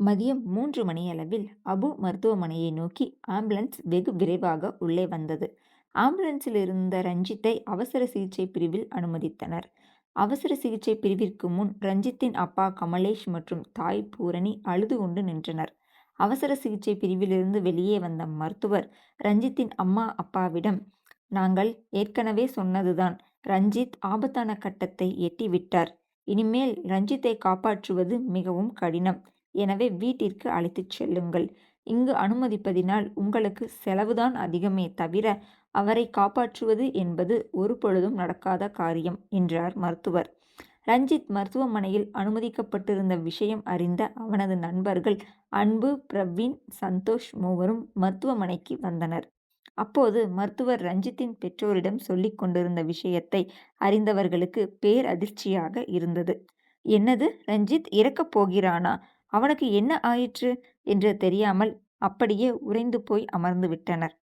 மதியம் மூன்று மணியளவில் அபு மருத்துவமனையை நோக்கி ஆம்புலன்ஸ் வெகு விரைவாக உள்ளே வந்தது. ஆம்புலன்ஸில் இருந்த ரஞ்சித்தை அவசர சிகிச்சை பிரிவில் அனுமதித்தனர். அவசர சிகிச்சை பிரிவிற்கு முன் ரஞ்சித்தின் அப்பா கமலேஷ் மற்றும் தாய் பூரணி அழுது கொண்டு நின்றனர். அவசர சிகிச்சை பிரிவிலிருந்து வெளியே வந்த மருத்துவர் ரஞ்சித்தின் அம்மா அப்பாவிடம் நாங்கள் ஏற்கனவே சொன்னதுதான் ரஞ்சித் ஆபத்தான கட்டத்தை எட்டிவிட்டார். இனிமேல் ரஞ்சித்தை காப்பாற்றுவது மிகவும் கடினம். எனவே வீட்டிற்கு அழைத்துச் செல்லுங்கள். இங்கு அனுமதிப்பதினால் உங்களுக்கு செலவுதான் அதிகமே தவிர அவரை காப்பாற்றுவது என்பது ஒருபொழுதும் நடக்காத காரியம் என்றார் மருத்துவர். ரஞ்சித் மருத்துவமனையில் அனுமதிக்கப்பட்டிருந்த விஷயம் அறிந்த அவனது நண்பர்கள் அன்பு பிரவீன் சந்தோஷ் மூவரும் மருத்துவமனைக்கு வந்தனர். அப்போது மருத்துவர் ரஞ்சித்தின் பெற்றோரிடம் சொல்லிக் கொண்டிருந்த விஷயத்தை அறிந்தவர்களுக்கு பேரதிர்ச்சியாக இருந்தது. என்னது ரஞ்சித் இறக்கப் போகிறானா? அவனுக்கு என்ன ஆயிற்று? என்று தெரியாமல் அப்படியே உறைந்து போய் அமர்ந்து விட்டனர்.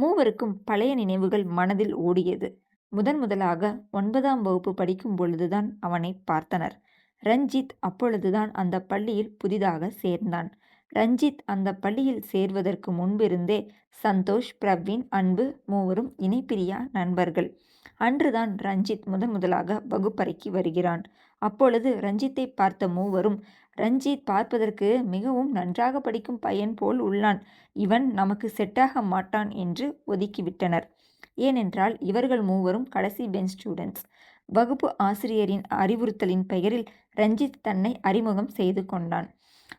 மூவருக்கும் பழைய நினைவுகள் மனதில் ஓடியது. முதன் முதலாக ஒன்பதாம் வகுப்பு படிக்கும் பொழுதுதான் அவனை பார்த்தனர். ரஞ்சித் அப்பொழுதுதான் அந்த பள்ளியில் புதிதாக சேர்ந்தான். ரஞ்சித் அந்த பள்ளியில் சேர்வதற்கு முன்பிருந்தே சந்தோஷ், பிரவீன், அன்பு மூவரும் இணைப்பிரியா நண்பர்கள். அன்றுதான் ரஞ்சித் முதன் முதலாக வகுப்பறைக்கு வருகிறான். அப்பொழுது ரஞ்சித்தை பார்த்த மூவரும் ரஞ்சித் பார்ப்பதற்கு மிகவும் நன்றாக படிக்கும் பையன் போல் உள்ளான். இவன் நமக்கு செட்டாக மாட்டான் என்று ஒதுக்கிவிட்டனர். ஏனென்றால் இவர்கள் மூவரும் கடைசி பெஞ்ச் ஸ்டூடெண்ட்ஸ். வகுப்பு ஆசிரியரின் அறிவுறுத்தலின் பெயரில் ரஞ்சித் தன்னை அறிமுகம் செய்து கொண்டான்.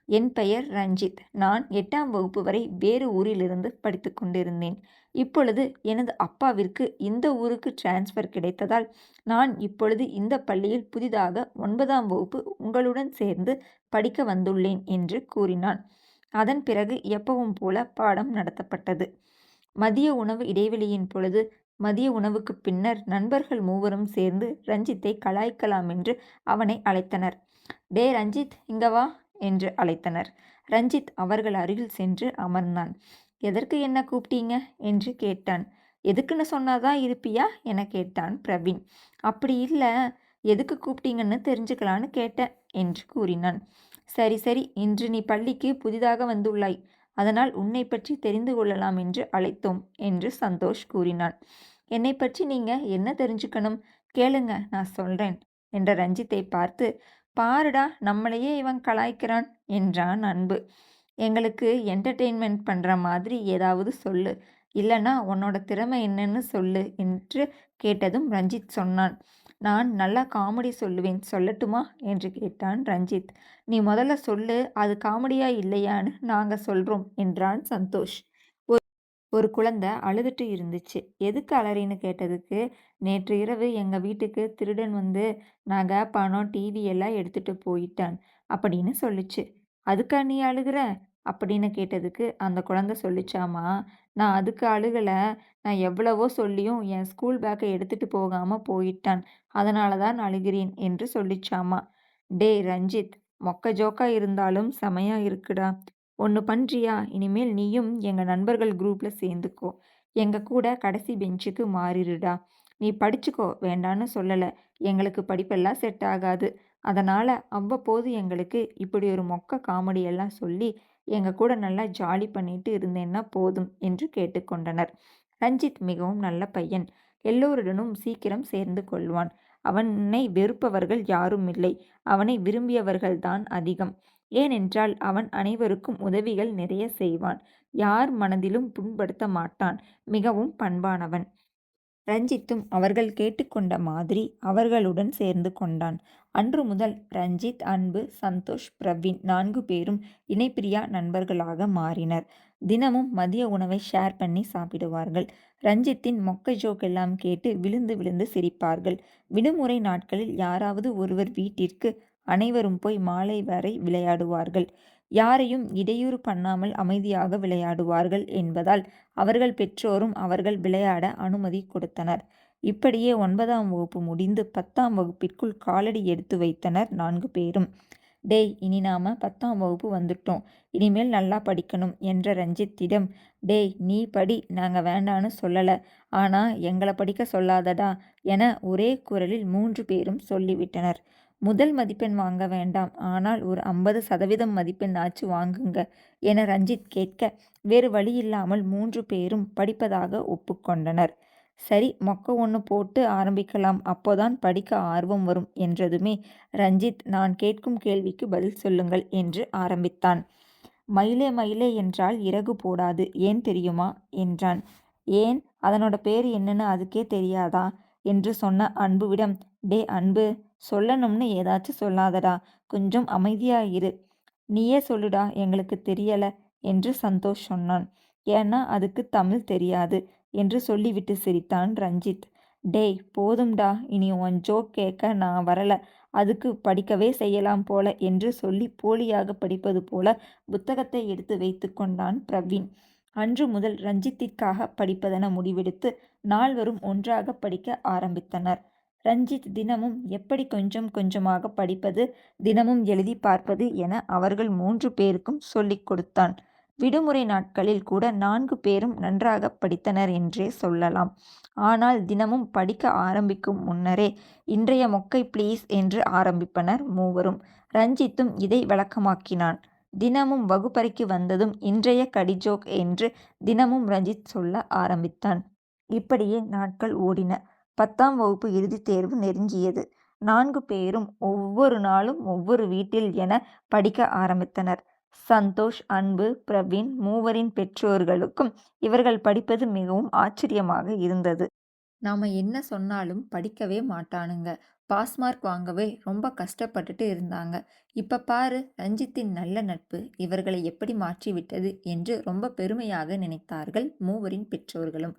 என் பெயர் ரஞ்சித். நான் எட்டாம் வகுப்பு வரை வேறு ஊரிலிருந்து படித்து கொண்டிருந்தேன். இப்பொழுது எனது அப்பாவிற்கு இந்த ஊருக்கு டிரான்ஸ்ஃபர் கிடைத்ததால் நான் இப்பொழுது இந்த பள்ளியில் புதிதாக ஒன்பதாம் வகுப்பு உங்களுடன் சேர்ந்து படிக்க வந்துள்ளேன் என்று கூறினான். அதன் பிறகு எப்பவும் போல பாடம் நடத்தப்பட்டது. மதிய உணவு இடைவெளியின் பொழுது மதிய உணவுக்குப் பின்னர் நண்பர்கள் மூவரும் சேர்ந்து ரஞ்சித்தை கலாய்க்கலாம் என்று அவனை அழைத்தனர். டே ரஞ்சித் இங்க வா என்று அழைத்தனர். ரஞ்சித் அவர்கள் அருகில் சென்று அமர்ந்தான். எதற்கு என்ன கூப்பிட்டீங்க? என்று கேட்டான். எதுக்குன்னு சொன்னாதான் இருப்பியா? என கேட்டான் பிரவீன். அப்படி இல்லை எதுக்கு கூப்பிட்டீங்கன்னு தெரிஞ்சுக்கலான்னு கேட்டேன் என்று கூறினான். சரி சரி இன்று நீ பள்ளிக்கு புதிதாக வந்துள்ளாய். அதனால் உன்னை பற்றி தெரிந்து கொள்ளலாம் என்று அழைத்தோம் என்று சந்தோஷ் கூறினான். என்னை பற்றி நீங்க என்ன தெரிஞ்சுக்கணும்? கேளுங்க நான் சொல்றேன் என்ற ரஞ்சித்தை பார்த்து பாருடா நம்மளையே இவன் கலாய்க்கிறான் என்றான் அன்பு. எங்களுக்கு என்டர்டெயின்மெண்ட் பண்ணுற மாதிரி ஏதாவது சொல்லு. இல்லைனா உன்னோட திறமை என்னன்னு சொல்லு என்று கேட்டதும் ரஞ்சித் சொன்னான். நான் நல்லா காமெடி சொல்லுவேன் சொல்லட்டுமா? என்று கேட்டான் ரஞ்சித். நீ முதல்ல சொல்லு அது காமெடியா இல்லையான்னு நாங்கள் சொல்கிறோம் என்றான் சந்தோஷ். ஒரு குழந்தை அழுதுட்டு இருந்துச்சு. எதுக்கு அலறின்னு கேட்டதுக்கு நேற்று இரவு எங்கள் வீட்டுக்கு திருடன் வந்து நகை, பணம், டிவி எல்லாம் எடுத்துட்டு போயிட்டான் அப்படின்னு சொல்லுச்சு. அதுக்கா நீ அழுகுற? அப்படின்னு கேட்டதுக்கு அந்த குழந்தை சொல்லிச்சாமா நான் அதுக்கு அழுகலை நான் எவ்வளவோ சொல்லியும் என் ஸ்கூல் பேக்கை எடுத்துட்டு போகாமல் போயிட்டான். அதனால தான் அழுகிறேன் என்று சொல்லிச்சாமா. டேய் ரஞ்சித் மொக்க ஜோக்கா இருந்தாலும் செமையா இருக்குடா. ஒன்று பண்ணுறியா இனிமேல் நீயும் எங்கள் நண்பர்கள் குரூப்பில் சேர்ந்துக்கோ. எங்கள் கூட கடைசி பெஞ்சுக்கு மாறிடுடா. நீ படிச்சுக்கோ வேண்டான்னு சொல்லலை எங்களுக்கு படிப்பெல்லாம் செட் ஆகாது. அதனால் அவ்வப்போது எங்களுக்கு இப்படி ஒரு மொக்க காமெடியெல்லாம் சொல்லி எங்கள் கூட நல்லா ஜாலி பண்ணிட்டு இருந்தேன்னா போதும் என்று கேட்டுக்கொண்டனர். ரஞ்சித் மிகவும் நல்ல பையன். எல்லோருடனும் சீக்கிரம் சேர்ந்து கொள்வான். அவனை வெறுப்பவர்கள் யாருமில்லை. அவனை விரும்பியவர்கள்தான் அதிகம். ஏனென்றால் அவன் அனைவருக்கும் உதவிகள் நிறைய செய்வான். யார் மனதிலும் புண்படுத்த மாட்டான். மிகவும் பண்பானவன். ரஞ்சித்தும் அவர்கள் கேட்டுக்கொண்ட மாதிரி அவர்களுடன் சேர்ந்து கொண்டான். அன்று முதல் ரஞ்சித், அன்பு, சந்தோஷ், பிரவீன் நான்கு பேரும் இணைப்பிரியா நண்பர்களாக மாறினர். தினமும் மதிய உணவை ஷேர் பண்ணி சாப்பிடுவார்கள். ரஞ்சித்தின் மொக்க ஜோக் எல்லாம் கேட்டு விழுந்து விழுந்து சிரிப்பார்கள். விடுமுறை நாட்களில் யாராவது ஒருவர் வீட்டிற்கு அனைவரும் போய் மாலை வரை விளையாடுவார்கள். யாரையும் இடையூறு பண்ணாமல் அமைதியாக விளையாடுவார்கள் என்பதால் அவர்கள் பெற்றோரும் அவர்கள் விளையாட அனுமதி கொடுத்தனர். இப்படியே ஒன்பதாம் வகுப்பு முடிந்து பத்தாம் வகுப்பிற்குள் காலடி எடுத்து வைத்தனர் நான்கு பேரும். டேய் இனி நாம பத்தாம் வகுப்பு வந்துட்டோம். இனிமேல் நல்லா படிக்கணும் என்ற ரஞ்சித்திடம் டேய் நீ படி நாங்கள் வேண்டான்னு சொல்லலை ஆனால் எங்களை படிக்க சொல்லாதடா என ஒரே குரலில் மூன்று பேரும் சொல்லிவிட்டனர். முதல் மதிப்பெண் வாங்க வேண்டாம் ஆனால் ஒரு ஐம்பது சதவீதம் மதிப்பெண் ஆச்சு வாங்குங்க என ரஞ்சித் கேட்க வேறு வழி இல்லாமல் மூன்று பேரும் படிப்பதாக ஒப்புக்கொண்டனர் சரி மொக்க ஒன்று போட்டு ஆரம்பிக்கலாம். அப்போதான் படிக்க ஆர்வம் வரும் என்றதுமே ரஞ்சித் நான் கேட்கும் கேள்விக்கு பதில் சொல்லுங்கள் என்று ஆரம்பித்தான். மயிலே மயிலே என்றால் இறகு போடாது. ஏன் தெரியுமா? என்றான். ஏன்? அதனோட பேர் என்னன்னு அதுக்கே தெரியாதா? என்று சொன்ன அன்புவிடம் டே அன்பு சொல்லணும்னு ஏதாச்சும் சொல்லாதடா. கொஞ்சம் அமைதியாயிரு நீயே சொல்லுடா. எங்களுக்கு தெரியல. என்று சந்தோஷ் சொன்னான். ஏன்னா அதுக்கு தமிழ் தெரியாது. என்று சொல்லிவிட்டு சிரித்தான் ரஞ்சித். டேய் போதும்டா. இனி உன் ஜோக் கேட்க நான் வரல. அதுக்கு படிக்கவே செய்யலாம் போல என்று சொல்லி போலியாக படிப்பது போல புத்தகத்தை எடுத்து வைத்து கொண்டான் பிரவீன். அன்று முதல் ரஞ்சித்திற்காக படிப்பதென முடிவெடுத்து நால்வரும் ஒன்றாக படிக்க ஆரம்பித்தனர். ரஞ்சித் தினமும் எப்படி கொஞ்சம் கொஞ்சமாக படிப்பது தினமும் எழுதி பார்ப்பது என அவர்கள் மூன்று பேருக்கும் சொல்லிக் கொடுத்தான். விடுமுறை நாட்களில் கூட நான்கு பேரும் நன்றாக படித்தனர் என்றே சொல்லலாம். ஆனால் தினமும் படிக்க ஆரம்பிக்கும் முன்னரே இன்றைய மொக்கை ப்ளீஸ் என்று ஆரம்பிப்பனர் மூவரும். ரஞ்சித்தும் இதை வழக்கமாக்கினான் தினமும் வகுப்பறைக்கு வந்ததும் இன்றைய கடிஜோக் என்று தினமும் ரஞ்சித் சொல்ல ஆரம்பித்தான். இப்படியே நாட்கள் ஓடின. பத்தாம் வகுப்பு இறுதித் தேர்வு நெருங்கியது. நான்கு பேரும் ஒவ்வொரு நாளும் ஒவ்வொரு வீட்டில் என படிக்க ஆரம்பித்தனர். சந்தோஷ் அன்பு பிரவீன் மூவரின் பெற்றோர்களுக்கும் இவர்கள் படிப்பது மிகவும் ஆச்சரியமாக இருந்தது. நாம் என்ன சொன்னாலும் படிக்கவே மாட்டானுங்க. பாஸ் மார்க் வாங்கவே ரொம்ப கஷ்டப்பட்டுட்டு இருந்தாங்க. இப்போ பாரு ரஞ்சித்தின் நல்ல நட்பு இவர்களை எப்படி மாற்றிவிட்டது என்று ரொம்ப பெருமையாக நினைத்தார்கள் மூவரின் பெற்றோர்களும்.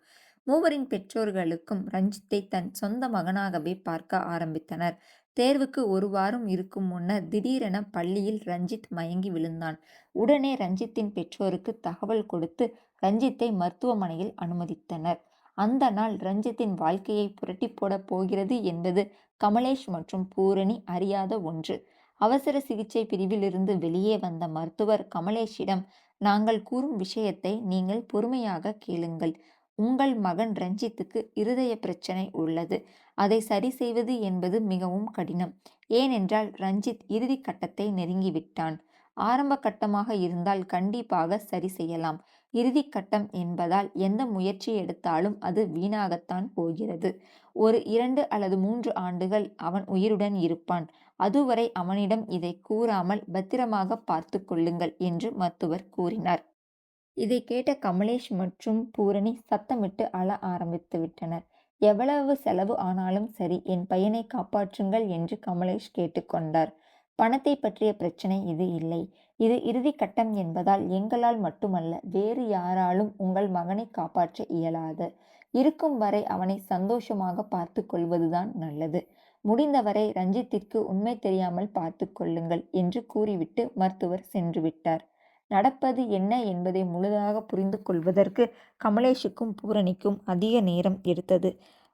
மூவரின் பெற்றோர்களுக்கும் ரஞ்சித்தை தன் சொந்த மகனாகவே பார்க்க ஆரம்பித்தனர். தேர்வுக்கு ஒரு வாரம் இருக்கும் முன்னர் திடீரென பள்ளியில் ரஞ்சித் மயங்கி விழுந்தான். உடனே ரஞ்சித்தின் பெற்றோருக்கு தகவல் கொடுத்து ரஞ்சித்தை மருத்துவமனையில் அனுமதித்தனர். அந்த நாள் ரஞ்சித்தின் வாழ்க்கையை புரட்டி போடப் போகிறது என்பது கமலேஷ் மற்றும் பூரணி அறியாத ஒன்று. அவசர சிகிச்சை பிரிவிலிருந்து வெளியே வந்த மருத்துவர் கமலேஷிடம் நாங்கள் கூறும் விஷயத்தை நீங்கள் பொறுமையாக கேளுங்கள். உங்கள் மகன் ரஞ்சித்துக்கு இருதய பிரச்சனை உள்ளது. அதை சரி செய்வது என்பது மிகவும் கடினம். ஏனென்றால் ரஞ்சித் இறுதி கட்டத்தை நெருங்கிவிட்டான். ஆரம்ப கட்டமாக இருந்தால் கண்டிப்பாக சரி செய்யலாம். இறுதி கட்டம் என்பதால் எந்த முயற்சி எடுத்தாலும் அது வீணாகத்தான் போகிறது. ஒரு இரண்டு அல்லது மூன்று ஆண்டுகள் அவன் உயிருடன் இருப்பான். அதுவரை அவனிடம் இதை கூறாமல் பத்திரமாக பார்த்து கொள்ளுங்கள் என்று மருத்துவர் கூறினார். இதை கேட்ட கமலேஷ் மற்றும் பூரணி சத்தமிட்டு அழ ஆரம்பித்து விட்டனர். எவ்வளவு செலவு ஆனாலும் சரி என் பையனை காப்பாற்றுங்கள் என்று கமலேஷ் கேட்டுக்கொண்டார் பணத்தை பற்றிய பிரச்சனை இது இல்லை. இது இறுதி கட்டம் என்பதால் எங்களால் மட்டுமல்ல வேறு யாராலும் உங்கள் மகனை காப்பாற்ற இயலாது. இருக்கும் வரை அவனை சந்தோஷமாக பார்த்து கொள்வதுதான் நல்லது. முடிந்தவரை ரஞ்சித்திற்கு உண்மை தெரியாமல் பார்த்து கொள்ளுங்கள் என்று கூறிவிட்டு மருத்துவர் சென்று விட்டார். நடப்பது என்ன என்பதை முழுதாக புரிந்து கொள்வதற்கு கமலேஷுக்கும் பூரணிக்கும் அதிக நேரம் எடுத்தது.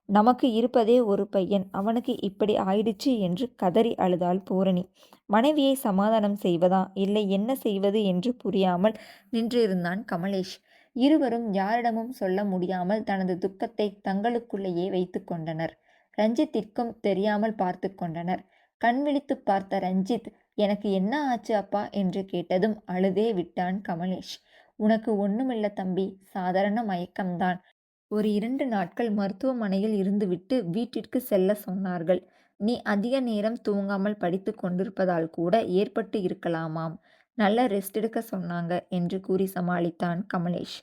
நமக்கு இருப்பதே ஒரு பையன். அவனுக்கு இப்படி ஆயிடுச்சு என்று கதறி அழுதாள் பூரணி. மனைவியை சமாதானம் செய்வதா? இல்லை என்ன செய்வது என்று புரியாமல் நின்றிருந்தான் கமலேஷ். இருவரும் யாரிடமும் சொல்ல முடியாமல் தனது துக்கத்தை தங்களுக்குள்ளேயே வைத்து கொண்டனர். ரஞ்சித்திற்கும் தெரியாமல் பார்த்து கொண்டனர். கண் விழித்து பார்த்த ரஞ்சித் எனக்கு என்ன ஆச்சு அப்பா? என்று கேட்டதும் அழுதே விட்டான் கமலேஷ். உனக்கு ஒண்ணுமில்ல தம்பி சாதாரண மயக்கம்தான். ஒரு இரண்டு நாட்கள் மருத்துவமனையில் இருந்துவிட்டு வீட்டிற்கு செல்ல சொன்னார்கள். நீ அதிக நேரம் தூங்காமல் படித்து கொண்டிருப்பதால் கூட ஏற்பட்டு இருக்கலாமாம். நல்ல ரெஸ்ட் எடுக்க சொன்னாங்க என்று கூறி சமாளித்தான் கமலேஷ்.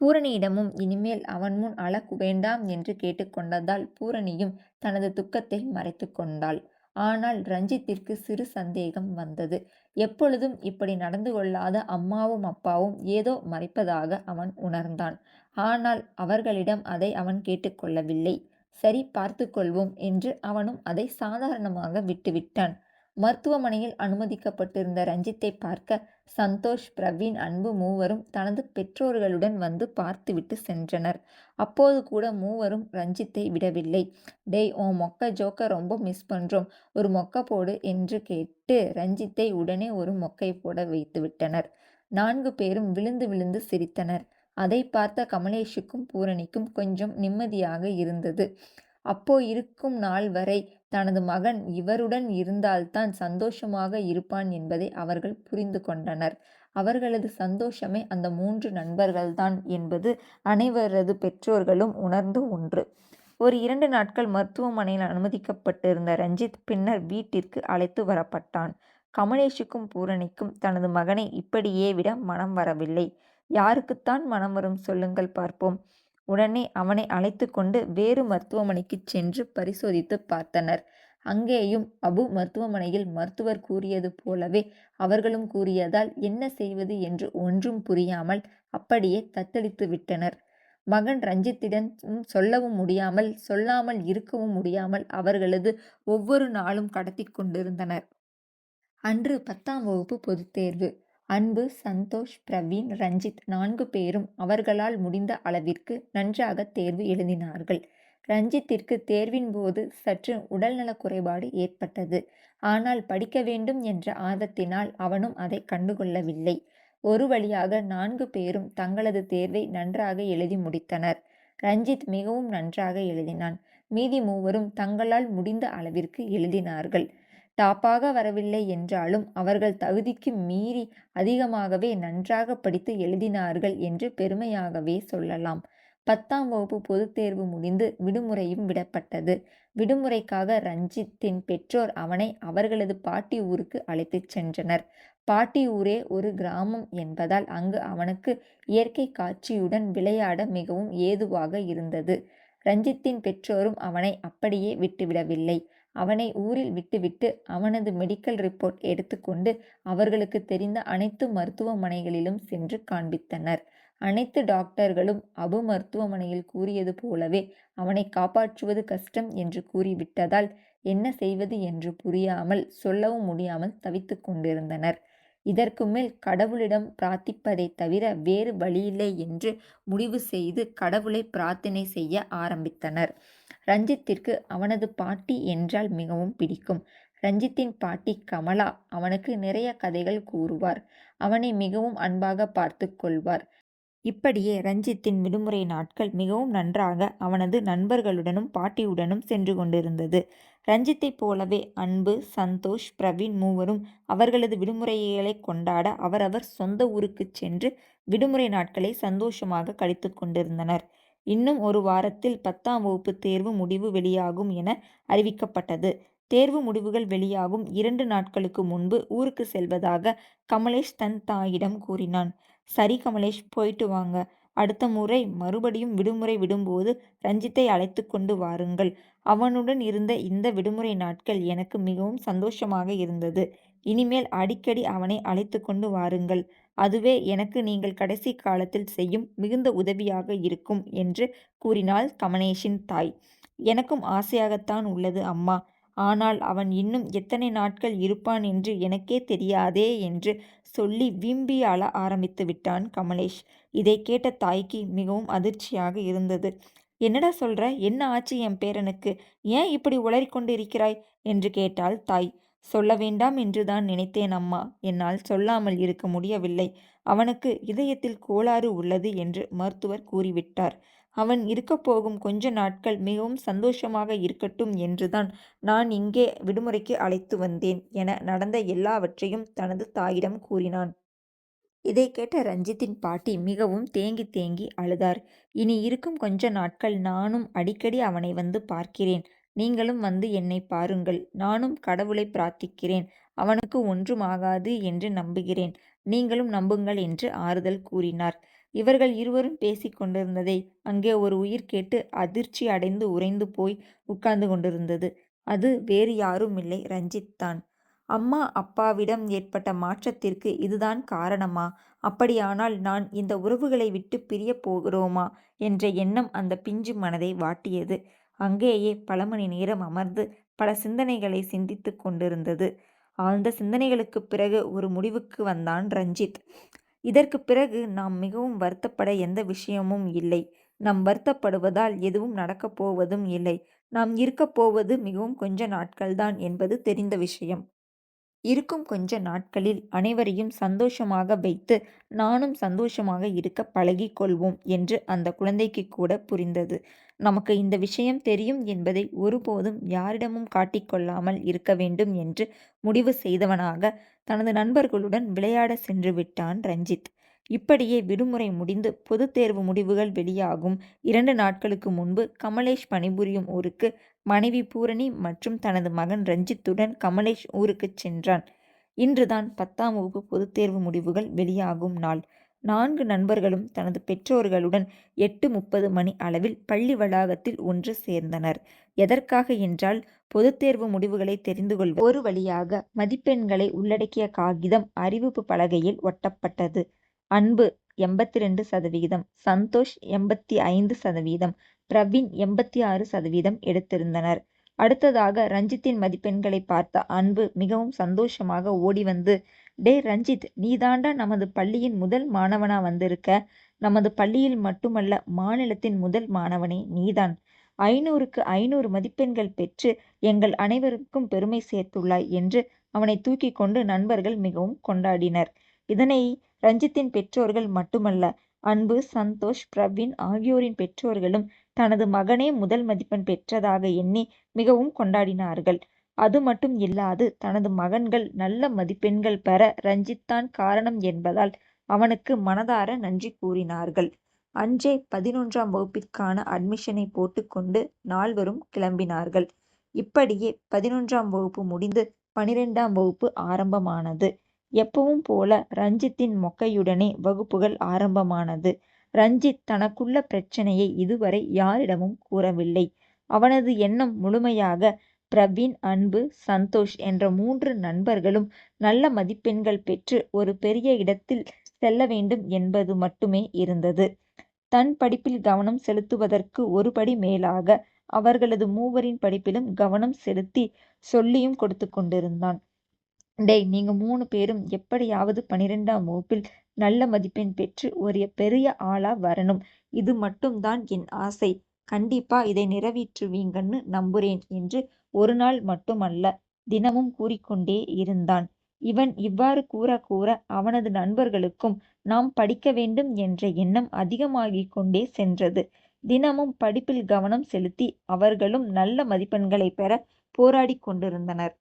பூரணியிடமும் இனிமேல் அவன் முன் அளக்கு வேண்டாம் என்று கேட்டுக்கொண்டதால் பூரணியும் தனது துக்கத்தை மறைத்து கொண்டாள். ஆனால் ரஞ்சித்திற்கு சிறு சந்தேகம் வந்தது. எப்பொழுதும் இப்படி நடந்து கொள்ளாத அம்மாவும் அப்பாவும் ஏதோ மறைப்பதாக அவன் உணர்ந்தான். ஆனால் அவர்களிடம் அதை அவன் கேட்டுக்கொள்ளவில்லை. சரி பார்த்து கொள்வோம் என்று அவனும் அதை சாதாரணமாக விட்டுவிட்டான். மருத்துவமனையில் அனுமதிக்கப்பட்டிருந்த ரஞ்சித்தை பார்க்க சந்தோஷ் பிரவீன் அன்பு மூவரும் தனது பெற்றோர்களுடன் வந்து பார்த்துவிட்டு சென்றனர். அப்போது கூட மூவரும் ரஞ்சித்தை விடவில்லை. டேய் ஓ மொக்க ஜோக்க ரொம்ப மிஸ் பண்றோம். ஒரு மொக்க போடு என்று கேட்டு ரஞ்சித்தை உடனே ஒரு மொக்கை போட வைத்து விட்டனர். நான்கு பேரும் விழுந்து விழுந்து சிரித்தனர். அதை பார்த்த கமலேஷுக்கும் பூரணிக்கும் கொஞ்சம் நிம்மதியாக இருந்தது. அப்போ இருக்கும் நாள் வரை தனது மகன் இவருடன் இருந்தால்தான் சந்தோஷமாக இருப்பான் என்பதை அவர்கள் புரிந்து கொண்டனர். அவர்களது சந்தோஷமே அந்த மூன்று நண்பர்கள்தான் என்பது அனைவரது பெற்றோர்களும் உணர்ந்த ஒன்று. ஒரு இரண்டு நாட்கள் மருத்துவமனையில் அனுமதிக்கப்பட்டிருந்த ரஞ்சித் பின்னர் வீட்டிற்கு அழைத்து வரப்பட்டான். கமலேஷுக்கும் பூரணிக்கும் தனது மகனை இப்படியே விட மனம் வரவில்லை. யாருக்குத்தான் மனம் வரும் சொல்லுங்கள் பார்ப்போம். உடனே அவனை அழைத்து கொண்டு வேறு மருத்துவமனைக்குச் சென்று பரிசோதித்துப் பார்த்தனர். அங்கேயும் அபு மருத்துவமனையில் மருத்துவர் கூறியது போலவே அவர்களும் கூறியதால் என்ன செய்வது என்று ஒன்றும் புரியாமல் அப்படியே தத்தளித்து விட்டனர். மகன் ரஞ்சித்திடம் சொல்லவும் முடியாமல் சொல்லாமல் இருக்கவும் முடியாமல் அவர்களது ஒவ்வொரு நாளும் கடத்திக் கொண்டிருந்தனர். அன்று பத்தாம் வகுப்பு பொதுத் தேர்வு. அன்பு, சந்தோஷ், பிரவீன், ரஞ்சித் நான்கு பேரும் அவர்களால் முடிந்த அளவிற்கு நன்றாக தேர்வு எழுதினார்கள். ரஞ்சித்திற்கு தேர்வின் போது சற்று உடல்நலக் குறைபாடு ஏற்பட்டது. ஆனால் படிக்க வேண்டும் என்ற ஆர்வத்தினால் அவனும் அதை கண்டுகொள்ளவில்லை. ஒரு வழியாக நான்கு பேரும் தங்களது தேர்வை நன்றாக எழுதி முடித்தனர். ரஞ்சித் மிகவும் நன்றாக எழுதினான். மீதி மூவரும் தங்களால் முடிந்த அளவிற்கு எழுதினார்கள். டாப்பாக வரவில்லை என்றாலும் அவர்கள் தகுதிக்கு மீறி அதிகமாகவே நன்றாக படித்து எழுதினார்கள் என்று பெருமையாகவே சொல்லலாம். பத்தாம் வகுப்பு பொதுத் தேர்வு முடிந்து விடுமுறையும் விடப்பட்டது. விடுமுறைக்காக ரஞ்சித்தின் பெற்றோர் அவனை அவர்களது பாட்டி ஊருக்கு அழைத்துச் சென்றனர். பாட்டி ஊரே ஒரு கிராமம் என்பதால் அங்கு அவனுக்கு இயற்கை காட்சியுடன் விளையாட மிகவும் ஏதுவாக இருந்தது. ரஞ்சித்தின் பெற்றோரும் அவனை அப்படியே விட்டுவிடவில்லை. அவனை ஊரில் விட்டுவிட்டு அவனது மெடிக்கல் ரிப்போர்ட் எடுத்துக்கொண்டு அவர்களுக்கு தெரிந்த அனைத்து மருத்துவமனைகளிலும் சென்று காண்பித்தனர். அனைத்து டாக்டர்களும் அபு மருத்துவமனையில் கூறியது போலவே அவனை காப்பாற்றுவது கஷ்டம் என்று கூறிவிட்டதால் என்ன செய்வது என்று புரியாமல் சொல்லவும் முடியாமல் தவித்து கொண்டிருந்தனர். இதற்கு மேல் கடவுளிடம் பிரார்த்திப்பதை தவிர வேறு வழியில்லை என்று முடிவு செய்து கடவுளை பிரார்த்தனை செய்ய ஆரம்பித்தனர். ரஞ்சித்திற்கு அவனது பாட்டி என்றால் மிகவும் பிடிக்கும். ரஞ்சித்தின் பாட்டி கமலா அவனுக்கு நிறைய கதைகள் கூறுவார். அவனை மிகவும் அன்பாக பார்த்து கொள்வார். இப்படியே ரஞ்சித்தின் விடுமுறை நாட்கள் மிகவும் நன்றாக அவனது நண்பர்களுடனும் பாட்டியுடனும் சென்று கொண்டிருந்தது. ரஞ்சித்தைப் போலவே அன்பு, சந்தோஷ், பிரவீன் மூவரும் அவர்களது விடுமுறைகளைக் கொண்டாட அவரவர் சொந்த ஊருக்குச் சென்று விடுமுறை நாட்களை சந்தோஷமாக கழித்து கொண்டிருந்தனர். இன்னும் ஒரு வாரத்தில் பத்தாம் வகுப்பு தேர்வு முடிவு வெளியாகும் என அறிவிக்கப்பட்டது. தேர்வு முடிவுகள் வெளியாகும் இரண்டு நாட்களுக்கு முன்பு ஊருக்கு செல்வதாக கமலேஷ் தன் தாயிடம் கூறினான். சரி கமலேஷ் போயிட்டு வாங்க. அடுத்த முறை மறுபடியும் விடுமுறை விடும்போது ரஞ்சித்தை அழைத்து கொண்டு வாருங்கள். அவனுடன் இருந்த இந்த விடுமுறை நாட்கள் எனக்கு மிகவும் சந்தோஷமாக இருந்தது. இனிமேல் அடிக்கடி அவனை அழைத்து கொண்டு வாருங்கள். அதுவே எனக்கு நீங்கள் கடைசி காலத்தில் செய்யும் மிகுந்த உதவியாக இருக்கும் என்று கூறினாள் கமலேஷின் தாய். எனக்கும் ஆசையாகத்தான் உள்ளது அம்மா. ஆனால் அவன் இன்னும் எத்தனை நாட்கள் இருப்பான் என்று எனக்கே தெரியாதே என்று சொல்லி விம்பி அழ ஆரம்பித்து விட்டான் கமலேஷ். இதை கேட்ட தாய்க்கு மிகவும் அதிர்ச்சியாக இருந்தது. என்னடா சொல்ற? என்ன ஆச்சு என் பேரனுக்கு? ஏன் இப்படி உளறிக்கொண்டு இருக்கிறாய் என்று கேட்டாள் தாய். சொல்ல வேண்டாம் என்றுதான் நினைத்தேன் அம்மா. என்னால் சொல்லாமல் இருக்க முடியவில்லை. அவனுக்கு இதயத்தில் கோளாறு உள்ளது என்று மருத்துவர் கூறிவிட்டார். அவன் இருக்கப்போகும் கொஞ்ச நாட்கள் மிகவும் சந்தோஷமாக இருக்கட்டும் என்றுதான் நான் இங்கே விடுமுறைக்கு அழைத்து வந்தேன் என நடந்த எல்லாவற்றையும் தனது தாயிடம் கூறினான். இதை கேட்ட ரஞ்சித்தின் பாட்டி மிகவும் தேங்கி தேங்கி அழுதார். இனி இருக்கும் கொஞ்ச நாட்கள் நானும் அடிக்கடி அவனை வந்து பார்க்கிறேன். நீங்களும் வந்து என்னை பாருங்கள். நானும் கடவுளை பிரார்த்திக்கிறேன். அவனுக்கு ஒன்றும் ஆகாது என்று நம்புகிறேன். நீங்களும் நம்புங்கள் என்று ஆறுதல் கூறினார். இவர்கள் இருவரும் பேசிக் கொண்டிருந்ததை அங்கே ஒரு உயிர் கேட்டு அதிர்ச்சி அடைந்து உறைந்து போய் உட்கார்ந்து கொண்டிருந்தது. அது வேறு யாருமில்லை ரஞ்சித் தான். அம்மா அப்பாவிடம் ஏற்பட்ட மாற்றத்திற்கு இதுதான் காரணமா? அப்படியானால் நான் இந்த உறவுகளை விட்டு பிரியப் போகிறோமா? என்ற எண்ணம் அந்த பிஞ்சு மனதை வாட்டியது. அங்கேயே பல மணி நேரம் அமர்ந்து பல சிந்தனைகளை சிந்தித்துக் கொண்டிருந்தது. ஆழ்ந்த சிந்தனைகளுக்குப் பிறகு ஒரு முடிவுக்கு வந்தான் ரஞ்சித். இதற்குப் பிறகு நாம் மிகவும் வருத்தப்பட எந்த விஷயமும் இல்லை. நாம் வருத்தப்படுவதால் எதுவும் நடக்கப் போவதும் இல்லை. நாம் இருக்கப் போவது மிகவும் கொஞ்ச நாட்கள்தான் என்பது தெரிந்த விஷயம். இருக்கும் கொஞ்ச நாட்களில் அனைவரையும் சந்தோஷமாக வைத்து நானும் சந்தோஷமாக இருக்க பழகிக் கொள்வோம் என்று அந்த குழந்தைக்கு கூட புரிந்தது. நமக்கு இந்த விஷயம் தெரியும் என்பதை ஒருபோதும் யாரிடமும் காட்டிக்கொள்ளாமல் இருக்க வேண்டும் என்று முடிவு செய்தவனாக தனது நண்பர்களுடன் விளையாட சென்று விட்டான் ரஞ்சித். இப்படியே விடுமுறை முடிந்து பொதுத் தேர்வு முடிவுகள் வெளியாகும் இரண்டு நாட்களுக்கு முன்பு கமலேஷ் பணிபுரியும் ஊருக்கு மனைவி பூரணி மற்றும் தனது மகன் ரஞ்சித்துடன் கமலேஷ் ஊருக்கு சென்றான். இன்றுதான் பத்தாம் வகுப்பு பொதுத் தேர்வு முடிவுகள் வெளியாகும் நாள். நான்கு நண்பர்களும் தனது பெற்றோர்களுடன் எட்டு முப்பது மணி அளவில் பள்ளி வளாகத்தில் ஒன்று சேர்ந்தனர். எதற்காக என்றால் பொதுத் தேர்வு முடிவுகளை தெரிந்து கொள்வது. ஒரு வழியாக மதிப்பெண்களை உள்ளடக்கிய காகிதம் அறிவிப்பு பலகையில் ஒட்டப்பட்டது. அன்பு எண்பத்தி ரெண்டு சதவிகிதம் சந்தோஷ் எண்பத்தி ஐந்து சதவீதம் பிரவீன் எண்பத்தி ஆறு சதவீதம் எடுத்திருந்தனர். அடுத்ததாக ரஞ்சித்தின் மதிப்பெண்களை பார்த்த அன்பு மிகவும் சந்தோஷமாக ஓடி வந்து டே ரஞ்சித் நீதாண்டா நமது பள்ளியின் முதல் மாணவனா வந்திருக்க. நமது பள்ளியில் மட்டுமல்ல மாநிலத்தின் முதல் மாணவனே நீதான். ஐநூறுக்கு ஐநூறு மதிப்பெண்கள் பெற்று எங்கள் அனைவருக்கும் பெருமை சேர்த்துள்ளாய் என்று அவனை தூக்கி கொண்டு நண்பர்கள் மிகவும் கொண்டாடினர். இதனை ரஞ்சித்தின் பெற்றோர்கள் மட்டுமல்ல அன்பு சந்தோஷ் பிரவீன் ஆகியோரின் பெற்றோர்களும் தனது மகனே முதல் மதிப்பெண் பெற்றதாக எண்ணி மிகவும் கொண்டாடினார்கள். அது மட்டும் இல்லாது தனது மகன்கள் நல்ல மதிப்பெண்கள் பெற ரஞ்சித்தான் காரணம் என்பதால் அவனுக்கு மனதார நன்றி கூறினார்கள். அன்றே பதினொன்றாம் வகுப்பிற்கான அட்மிஷனை போட்டுக்கொண்டு நால்வரும் கிளம்பினார்கள். இப்படியே பதினொன்றாம் வகுப்பு முடிந்து பனிரெண்டாம் வகுப்பு ஆரம்பமானது. எப்பவும் போல ரஞ்சித்தின் மொக்கையுடனே வகுப்புகள் ஆரம்பமானது. ரஞ்சித் தனக்குள்ள பிரச்சனையை இதுவரை யாரிடமும் கூறவில்லை. அவனது எண்ணம் முழுமையாக பிரவீன் அன்பு சந்தோஷ் என்ற மூன்று நண்பர்களும் நல்ல மதிப்பெண்கள் பெற்று ஒரு பெரிய இடத்தில் செல்ல வேண்டும் என்பது மட்டுமே இருந்தது. தன் படிப்பில் கவனம் செலுத்துவதற்கு ஒருபடி மேலாக அவர்களது மூவரின் படிப்பிலும் கவனம் செலுத்தி சொல்லியும் கொடுத்து கொண்டிருந்தான். டேய் நீங்க மூணு பேரும் எப்படியாவது பனிரெண்டாம் வகுப்பில் நல்ல மதிப்பெண் பெற்று ஒரு பெரிய ஆளா வரணும். இது மட்டும்தான் என் ஆசை. கண்டிப்பா இதை நிறைவேற்றுவீங்கன்னு நம்புறேன் என்று ஒரு நாள் மட்டுமல்ல தினமும் கூறிக்கொண்டே இருந்தான். இவன் இவ்வாறு கூற கூற அவனது நண்பர்களுக்கும் நாம் படிக்க வேண்டும் என்ற எண்ணம் அதிகமாகிக் கொண்டே சென்றது. தினமும் படிப்பில் கவனம் செலுத்தி அவர்களும் நல்ல மதிப்பெண்களைப் பெற போராடிக் கொண்டிருந்தனர்.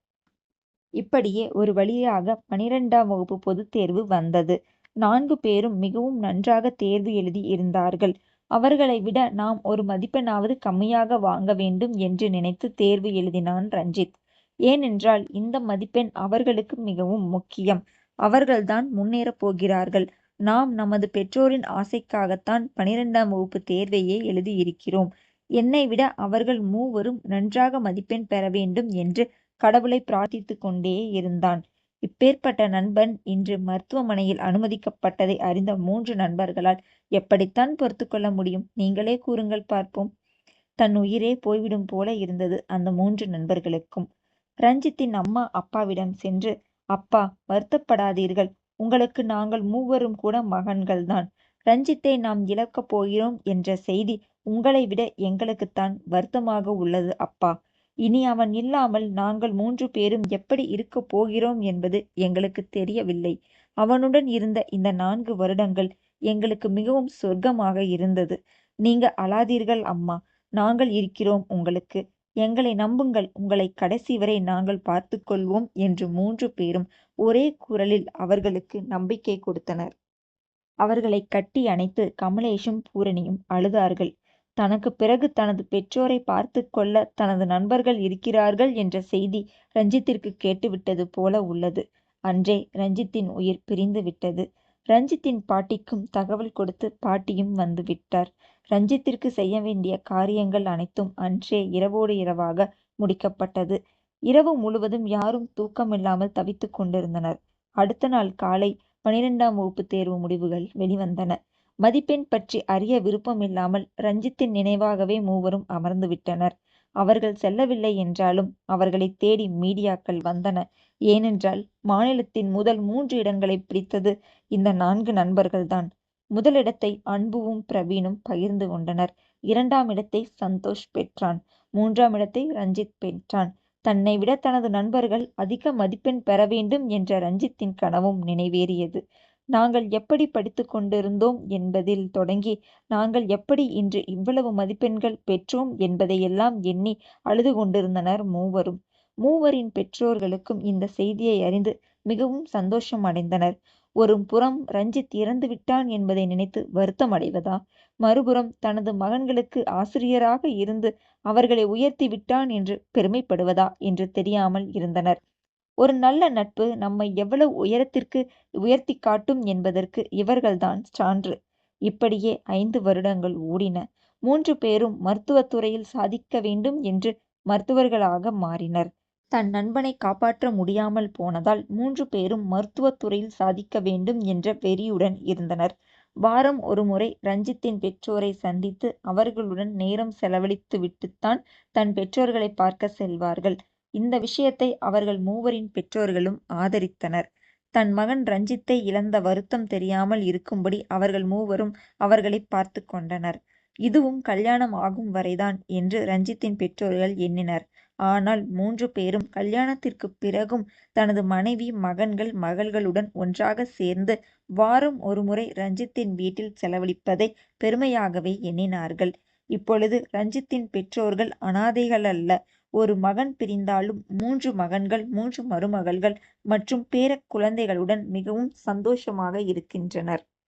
இப்படியே ஒரு வழியாக பனிரெண்டாம் வகுப்பு பொதுத் தேர்வு வந்தது. நான்கு பேரும் மிகவும் நன்றாக தேர்வு எழுதி இருந்தார்கள். அவர்களை விட நாம் ஒரு மதிப்பெண்ணாவது கம்மியாக வாங்க வேண்டும் என்று நினைத்து தேர்வு எழுதினான் ரஞ்சித். ஏனென்றால் இந்த மதிப்பெண் அவர்களுக்கு மிகவும் முக்கியம். அவர்கள்தான் முன்னேறப் போகிறார்கள். நாம் நமது பெற்றோரின் ஆசைக்காகத்தான் பனிரெண்டாம் வகுப்பு தேர்வையே எழுதியிருக்கிறோம். என்னை விட அவர்கள் மூவரும் நன்றாக மதிப்பெண் பெற வேண்டும் என்று கடவுளை பிரார்த்தித்து கொண்டே இருந்தான். இப்பேற்பட்ட நண்பன் இன்று மருத்துவமனையில் அனுமதிக்கப்பட்டதை அறிந்த மூன்று நண்பர்களால் எப்படித்தான் பொறுத்து கொள்ள முடியும்? நீங்களே கூறுங்கள் பார்ப்போம். தன் உயிரே போய்விடும் போல இருந்தது அந்த மூன்று நண்பர்களுக்கும். ரஞ்சித்தின் அம்மா அப்பாவிடம் சென்று அப்பா வருத்தப்படாதீர்கள். உங்களுக்கு நாங்கள் மூவரும் கூட மகன்கள்தான். ரஞ்சித்தை நாம் இழக்கப் போகிறோம் என்ற செய்தி உங்களை விட எங்களுக்குத்தான் வருத்தமாக உள்ளது அப்பா. இனி அவன் இல்லாமல் நாங்கள் மூன்று பேரும் எப்படி இருக்கப் போகிறோம் என்பது எங்களுக்கு தெரியவில்லை. அவனுடன் இருந்த இந்த நான்கு வருடங்கள் எங்களுக்கு மிகவும் சொர்க்கமாக இருந்தது. நீங்க அழாதீர்கள் அம்மா. நாங்கள் இருக்கிறோம் உங்களுக்கு. எங்களை நம்புங்கள் உங்களை கடைசி வரை நாங்கள் பார்த்து கொள்வோம் என்று மூன்று பேரும் ஒரே குரலில் அவர்களுக்கு நம்பிக்கை கொடுத்தனர். அவர்களை கட்டி அணைத்து கமலேஷும் பூரணியும் அழுதார்கள். தனக்கு பிறகு தனது பெற்றோரை பார்த்து கொள்ள தனது நண்பர்கள் இருக்கிறார்கள் என்ற செய்தி ரஞ்சித்திற்கு கேட்டுவிட்டது போல உள்ளது. அன்றே ரஞ்சித்தின் உயிர் பிரிந்து விட்டது. ரஞ்சித்தின் பாட்டிக்கும் தகவல் கொடுத்து பாட்டியும் வந்து விட்டார். ரஞ்சித்திற்கு செய்ய வேண்டிய காரியங்கள் அனைத்தும் அன்றே இரவோடு இரவாக முடிக்கப்பட்டது. இரவு முழுவதும் யாரும் தூக்கமில்லாமல் தவித்துக் கொண்டிருந்தனர். அடுத்த நாள் காலை பனிரெண்டாம் வகுப்பு தேர்வு முடிவுகள் வெளிவந்தன. மதிப்பெண் பற்றி அறிய விருப்பமில்லாமல் ரஞ்சித்தின் நினைவாகவே மூவரும் அமர்ந்து விட்டனர். அவர்கள் செல்லவில்லை என்றாலும் அவர்களை தேடி மீடியாக்கள் வந்தன. ஏனென்றால் மாநிலத்தின் முதல் மூன்று இடங்களை பிடித்தது இந்த நான்கு நண்பர்கள்தான். முதலிடத்தை அன்புவும் பிரவீனும் பகிர்ந்து கொண்டனர். இரண்டாம் இடத்தை சந்தோஷ் பெற்றான். மூன்றாம் இடத்தை ரஞ்சித் பெற்றான். தன்னை விட தனது நண்பர்கள் அதிக மதிப்பெண் பெற வேண்டும் என்ற ரஞ்சித்தின் கனவும் நினைவேறியது நாங்கள் எப்படி படித்து கொண்டிருந்தோம் என்பதில் தொடங்கி நாங்கள் எப்படி இன்று இவ்வளவு மதிப்பெண்கள் பெற்றோம் என்பதையெல்லாம் எண்ணி அழுது கொண்டிருந்தனர் மூவரும். மூவரின் பெற்றோர்களுக்கும் இந்த செய்தியை அறிந்து மிகவும் சந்தோஷம் அடைந்தனர். ஒரு புறம் ரஞ்சித் இறந்து விட்டான் என்பதை நினைத்து வருத்தம் அடைவதா மறுபுறம் தனது மகன்களுக்கு ஆசிரியராக இருந்து அவர்களை உயர்த்தி விட்டான் என்று பெருமைப்படுவதா என்று தெரியாமல் இருந்தனர். ஒரு நல்ல நட்பு நம்மை எவ்வளவு உயரத்திற்கு உயர்த்தி காட்டும் என்பதற்கு இவர்கள்தான் சான்று. இப்படியே ஐந்து வருடங்கள் ஓடின. மூன்று பேரும் மருத்துவத் துறையில் சாதிக்க வேண்டும் என்று மருத்துவர்களாக மாறினர். தன் நண்பனை காப்பாற்ற முடியாமல் போனதால் மூன்று பேரும் மருத்துவத் துறையில் சாதிக்க வேண்டும் என்ற வெறியுடன் இருந்தனர். வாரம் ஒருமுறை ரஞ்சித்தின் பெற்றோரை சந்தித்து அவர்களுடன் நேரம் செலவழித்து விட்டுத்தான் தன் பெற்றோர்களை பார்க்க செல்வார்கள். இந்த விஷயத்தை அவர்கள் மூவரின் பெற்றோர்களும் ஆதரித்தனர். தன் மகன் ரஞ்சித்தை இழந்த வருத்தம் தெரியாமல் இருக்கும்படி அவர்கள் மூவரும் அவர்களை பார்த்து கொண்டனர். இதுவும் கல்யாணம் ஆகும் வரைதான் என்று ரஞ்சித்தின் பெற்றோர்கள் எண்ணினர். ஆனால் மூன்று பேரும் கல்யாணத்திற்குப் பிறகும் தனது மனைவி மகன்கள் மகள்களுடன் ஒன்றாக சேர்ந்து வாரம் ஒருமுறை ரஞ்சித்தின் வீட்டில் செலவழிப்பதை பெருமையாகவே எண்ணினார்கள். இப்பொழுது ரஞ்சித்தின் பெற்றோர்கள் அனாதைகள் அல்ல ஒரு மகன் பிரிந்தாலும் மூன்று மகன்கள் மூன்று மருமகள்கள் மற்றும் பேரக் குழந்தைகளுடன் மிகவும் சந்தோஷமாக இருக்கின்றனர்.